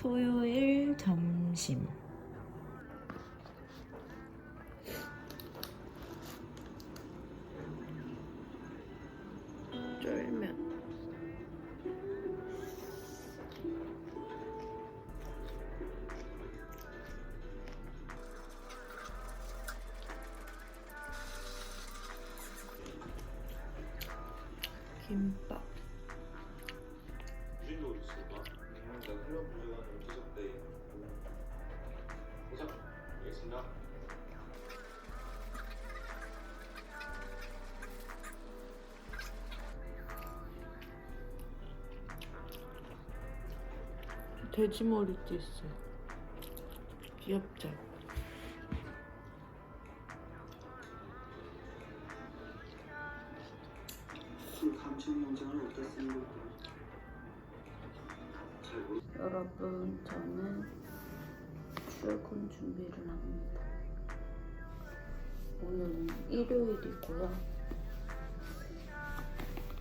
토요일 점심. 돼지 머리도 있어요. 귀엽죠? 여러분, 저는 출근 준비를 합니다. 오늘은 일요일이고요.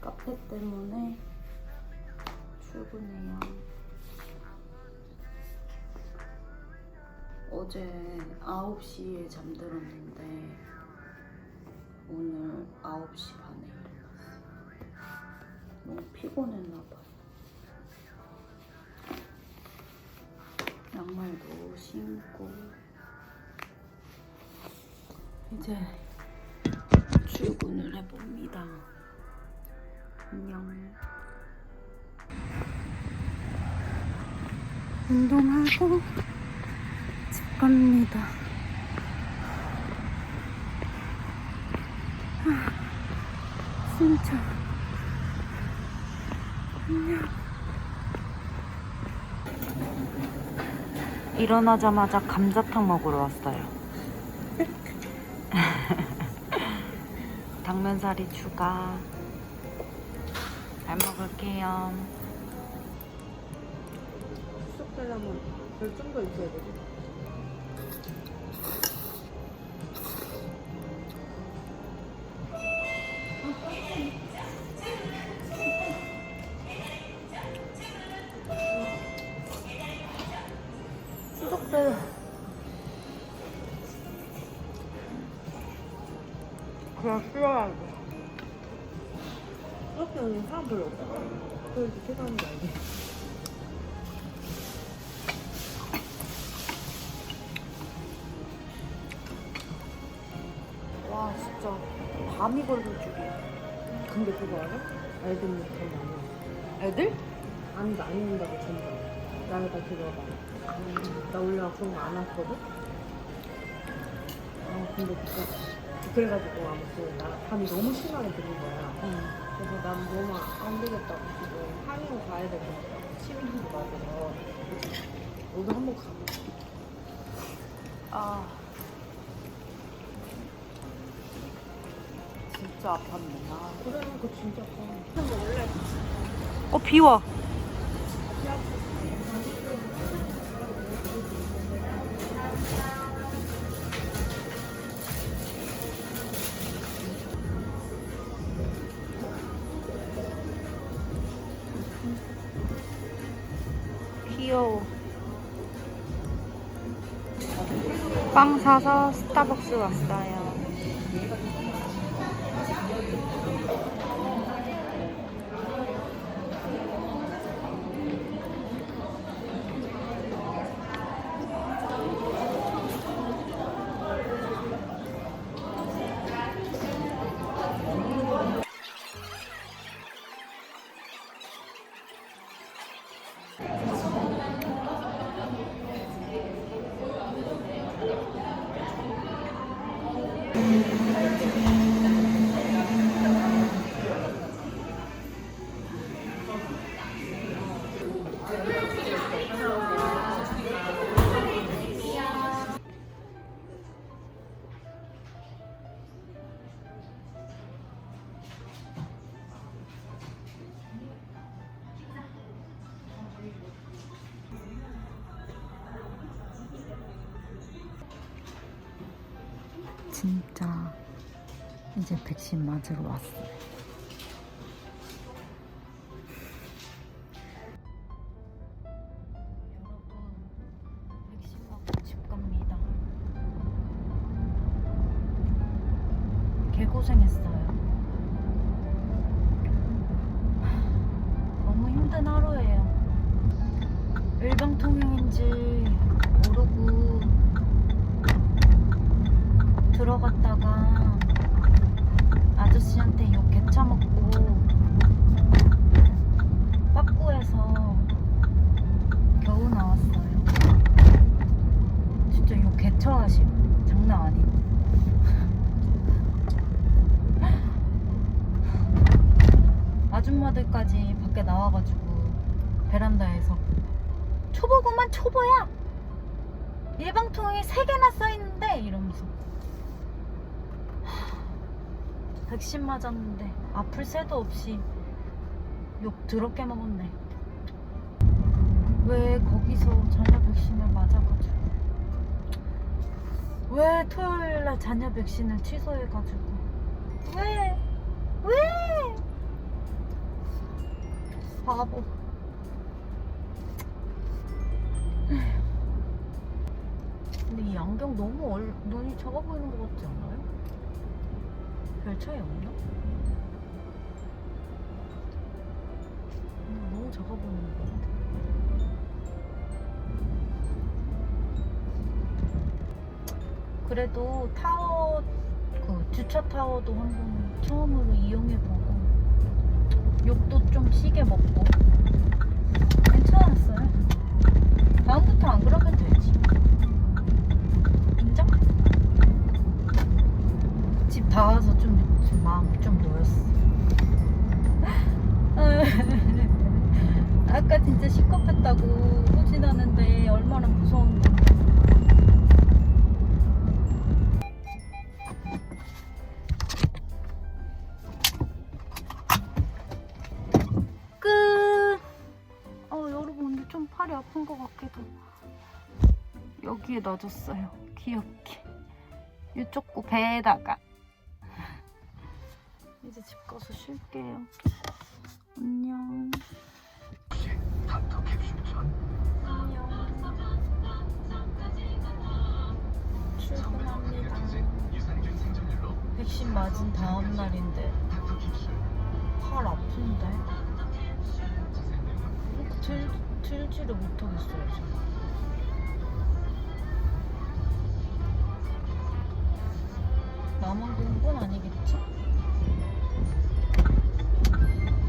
카페 때문에 출근해요. 어제 9시에 잠들었는데 오늘 9시 반에 일어났어요. 너무 피곤했나 봐요. 양말도 신고 이제 출근을 해봅니다. 안녕. 운동하고 집 갑니다. 아, 진짜. 안녕. 일어나자마자 감자탕 먹으러 왔어요. 당면사리 추가. 잘 먹을게요. 수석 되려면 별좀더 있어야. 수 그냥 쉬어야 돼. 수석 때는 사람 별로 없잖아. 그걸 이렇게 사는 게 아니지. 와 진짜 밤이 걸릴 줄이야. 근데 그거 알아? 애들 못하면 안 와. 애들? 아니, 안 온다고 전부. 나를 다 들어봐. 나 원래 그런 거 안 왔거든? 아, 근데 진짜. 그래가지고 아무튼 나 밤이 너무 심하게 들린 거야. 응. 그래서 난 너무 안 되겠다고 지금 한의원 가야 될것 같아. 시민도 맞아서. 너도 한번 가봐. 아 진짜 아팠네. 아. 그래, 그거 진짜 커. 근데 원래 어 비와. 빵 사서 스타벅스 왔어요. 좀 맞으러 왔어요. 여러분, 백신 맞고 집 갑니다. 개고생했어요. 아줌마들까지 밖에 나와가지고 베란다에서 초보구만 초보야! 일방통행이 3개나 써있는데 이러면서. 하, 백신 맞았는데 아플 새도 없이 욕 더럽게 먹었네. 왜 거기서 자녀 백신을 맞아가지고? 왜 토요일날 자녀 백신을 취소해가지고? 왜? 왜? 바보. 근데 이 안경 너무 얼, 눈이 작아 보이는 것 같지 않아요? 별 차이 없나? 음, 너무 작아 보이는 것 같아. 그래도 타워, 그 주차 타워도 한번 처음으로 이용해보고 욕도 좀 시게 먹고 괜찮았어요. 다음부터 안 그러면 되지. 인정? 집 다 와서 좀 지금 마음 좀 놓였어. 아까 진짜 시겁했다고 후진하는데 얼마나 무서운데. 여기에 넣어줬어요. 귀엽게. 이쪽 거 배에다가. 이제 집 가서 쉴게요. 안녕. 출근합니다. 백신 맞은 다음 날인데 팔 아픈데 들, 들지를 못하겠어요 지금. 나만 그런 건 아니겠지?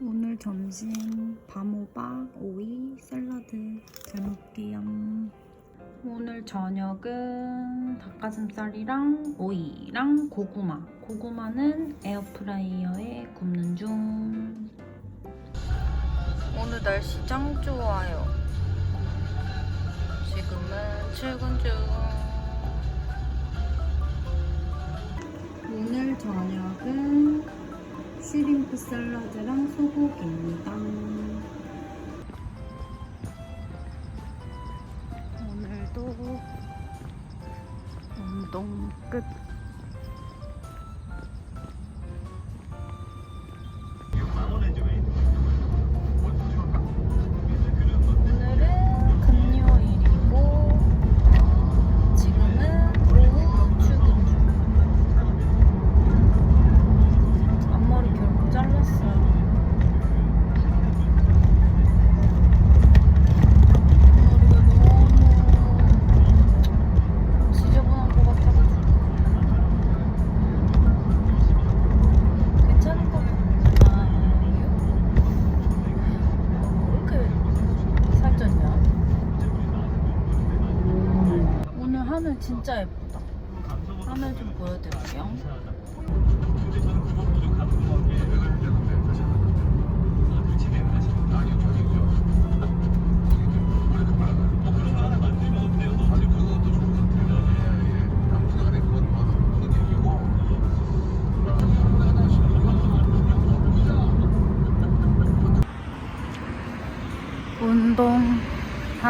오늘 점심 밤호박, 오이, 샐러드 잘 먹게요. 오늘 저녁은 닭가슴살이랑 오이랑 고구마. 고구마는 에어프라이어에 굽는 중. 오늘 날씨 짱 좋아요. 지금은 출근 중. 오늘 저녁은 슈림프 샐러드랑 소고기입니다. 오늘도 운동 끝.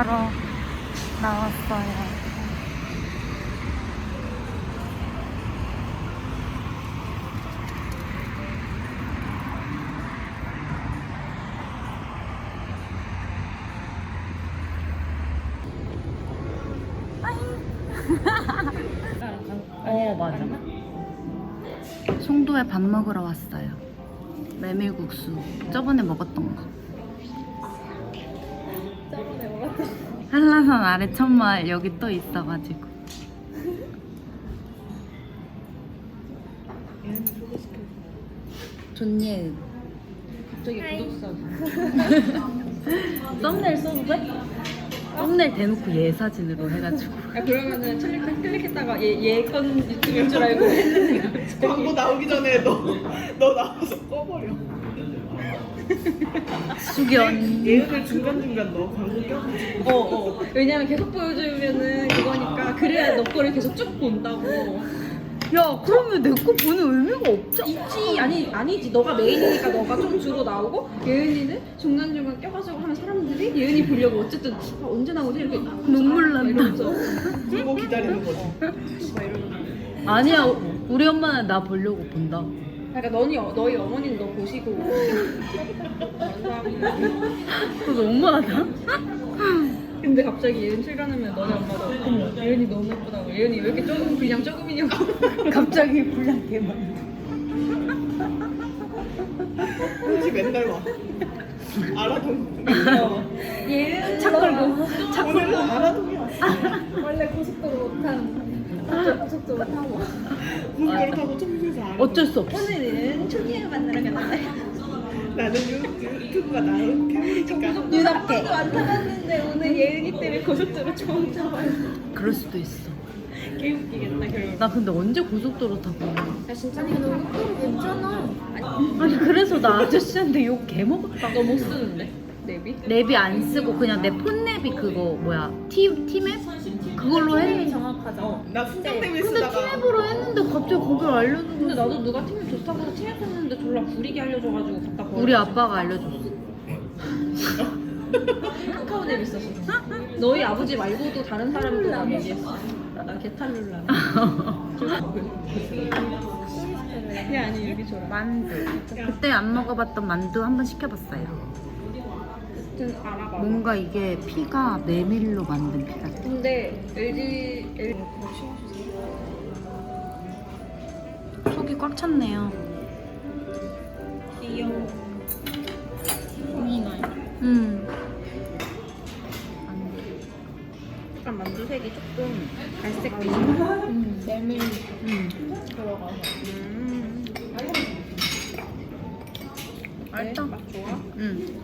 하러 나왔어요. 어 맞아. 송도 한라산도에 밥 먹으러 왔어요. 메밀국수. 저번에 먹었던 거. 한라산 아래 천마을 여기 또 있어가지고. 존예. 갑자기 구독자. 썸네일 써도 돼? 썸네일 대놓고 얘 사진으로 해가지고. 아 그러면은 클릭 클릭했다가 얘얘건 유튜브인 줄 알고 했는데 광고 나오기 전에 너, 너 나와서 꺼버려. 수견. 예은을 중간중간 너 광고 껴가지고. 어, 어. 왜냐면 계속 보여주면은 그거니까 그래야 너 거를 계속 쭉 본다고. 야, 그러면 내 거 보는 의미가 없잖아. 있지 아니 아니지 너가 메인이니까 너가 좀 주로 나오고 예은이는 중간 중간 껴가지고 하면 사람들이 예은이 보려고 어쨌든 아, 언제 나오지 이렇게 눈물 난다. 이러면서 광고 기다리는 거지. 아니야, 우리 엄마는 나 보려고 본다. 그러니까 너희 어- 너희 어머니는 너 보시고 감사합니다. 그거 너무하다. 근데 갑자기 예은 출연하면 너네 엄마도 어머 예은이 너무 예쁘다고 예은이 왜 이렇게 조금 그냥 조금이냐고 갑자기 분량 개만. 혹시 맨날 와. 알아동. 예은 차 끌고. 오늘도 알아동이 왔어. 원래 고속도로 못한 갑자기 고속도로 타고 문걸 타고 청소에서 알아. 어쩔 수 없어. 오늘은 초기를 만나러 갔는데 나는 유- 유튜브가 나름 캐물이니까. 유답게. 안 타봤는데 오늘 예은이 때문에 고속도로 처음 타봐요 그럴 수도 있어. 개 웃기겠다 결국 나 근데 언제 고속도로 타고. 야 진짜 근데 괜찮아 아니, 그래서 나 아저씨한테 욕 개먹었다. 너못 쓰는데 내비? 랩이 안 쓰고 그냥 내 폰 랩이 그거 뭐야 티 티맵 그걸로 했는데 정확하죠 나 순정 때문에 근데 쓰다가. 티맵으로 했는데 거길 알려주는 근데 나도 누가 팀이 좋다고 해서 팀에 탔는데 졸라 구리게 알려줘가지고 갖다 버렸어 우리 아빠가 알려줬어. 카카오 앱 있었어 너희 아버지 말고도 다른 사람도 나 얘기했어 나 개탈룰라 야 아니 여기 줘라 만두. 그때 안 먹어봤던 만두 한 번 시켜봤어요. 아무튼 알아봐 뭔가 이게 피가 메밀로 만든 피 같아. 근데 LG LG 속이 꽉 찼네요. 귀여워 미나요 음. 약간 만두색이 조금 갈색 빛 음. 메밀 음. 들어가서 음. 맛있다. 맛 좋아? 음.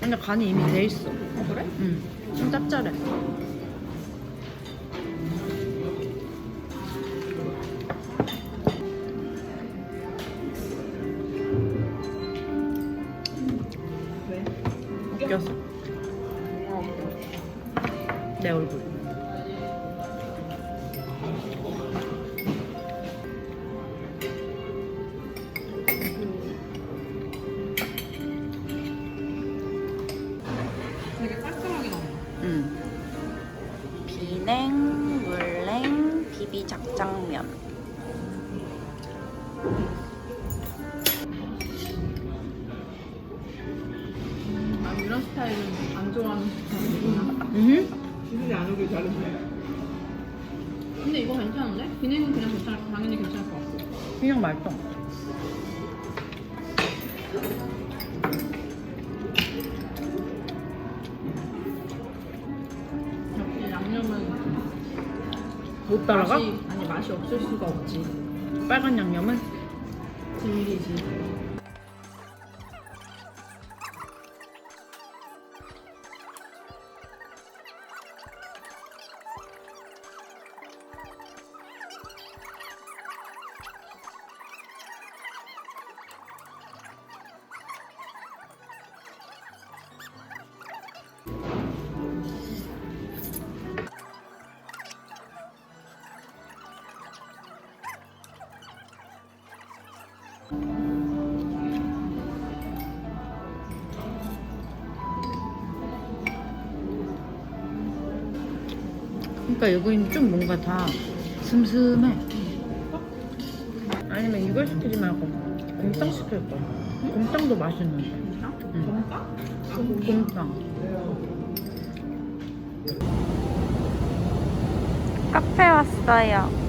근데 간이 이미 돼 있어. 어 그래? 음. 좀 짭짤해. 맛있어. 역시 양념은 못 따라가? 맛이, 아니 맛이 없을 수가 없지 빨간 양념은? 진리지 그러니까 여기는 좀 뭔가 다 슴슴해. 아니면 이걸 시키지 말고 곰탕 시킬 거야. 곰탕도 맛있는데. 응. 곰탕? 곰탕. 카페 왔어요.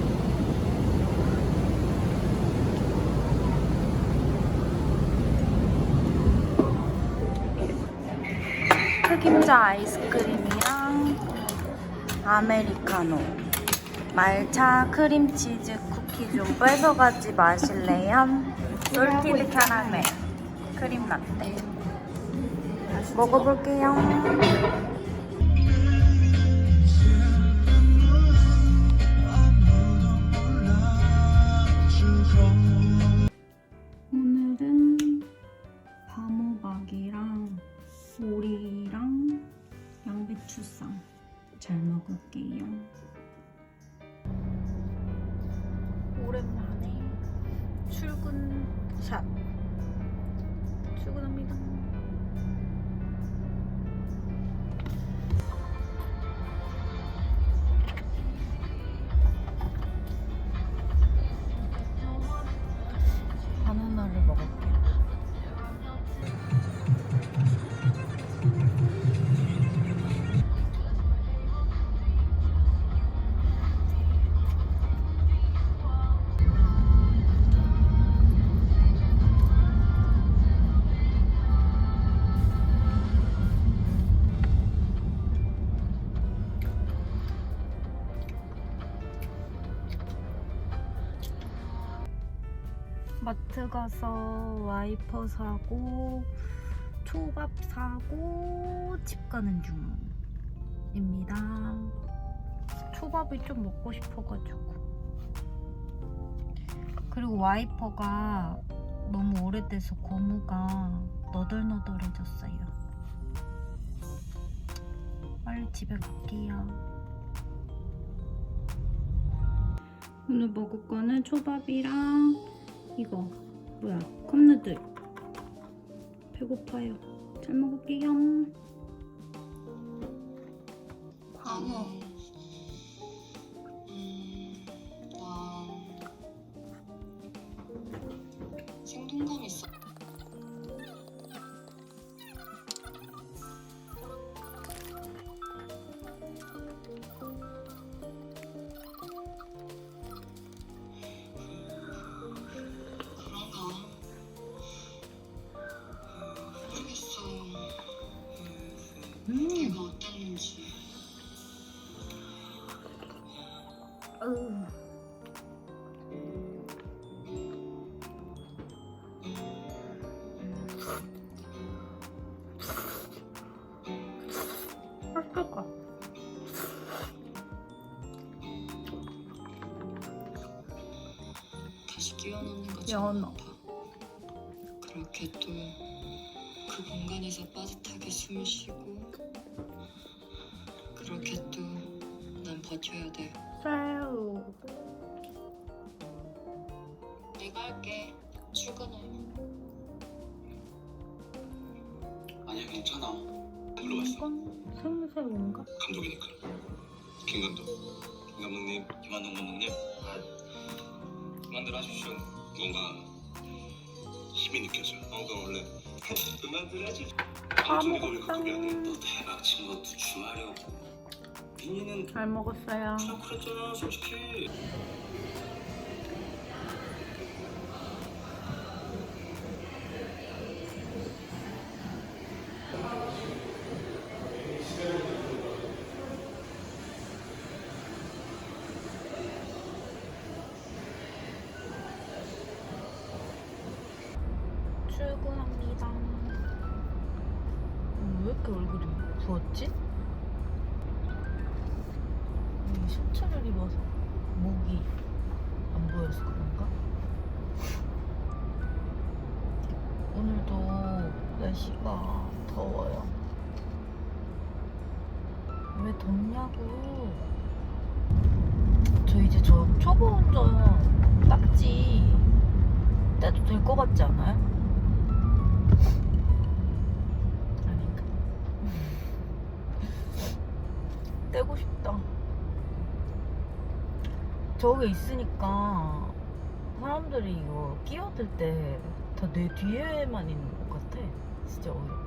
흑임자 아이스크림이랑 아메리카노 말차 크림치즈 쿠키 좀 뺏어가지 마실래요? 솔티드 캐러멜 크림 라떼 먹어볼게요 잘 먹을게요. 오랜만에 출근 샷 출근합니다. 마트 가서 와이퍼 사고 초밥 사고 집 가는 중입니다. 초밥이 좀 먹고 싶어가지고 그리고 와이퍼가 너무 오래돼서 고무가 너덜너덜해졌어요. 빨리 집에 갈게요. 오늘 먹을 거는 초밥이랑 이거 뭐야 컵누들. 배고파요. 잘 먹을게요. 방어 맛있겠다 다시 끼워넣는 거 연어. 봐. 그렇게 또 그 공간에서 빠듯하게 숨을 쉬고 그렇게 또 난 버텨야 돼. 괜찮아. 물어봤어. 이건 생새우인가? 감독이니까. 김 감독. 김 감독님, 김한동 감독님. 아, 그만들 하십시오. 뭔가 힘이 느껴져. 어, 그 원래 그만들 하지. 방송이 왜 그렇게 안 해? 너 대박 친 것도 주말이었고. 민희는 잘 먹었어요 그냥 그랬잖아 솔직히. 이렇게 얼굴이 부었지? 이 셔츠를 입어서 목이 안 보여서 그런가? 오늘도 날씨가 더워요. 왜 덥냐고. 저 이제 저 초보 운전 딱지 떼도 될 것 같지 않아요? 저기 있으니까 사람들이 이거 끼어들 때 다 내 뒤에만 있는 것 같아. 진짜 어이없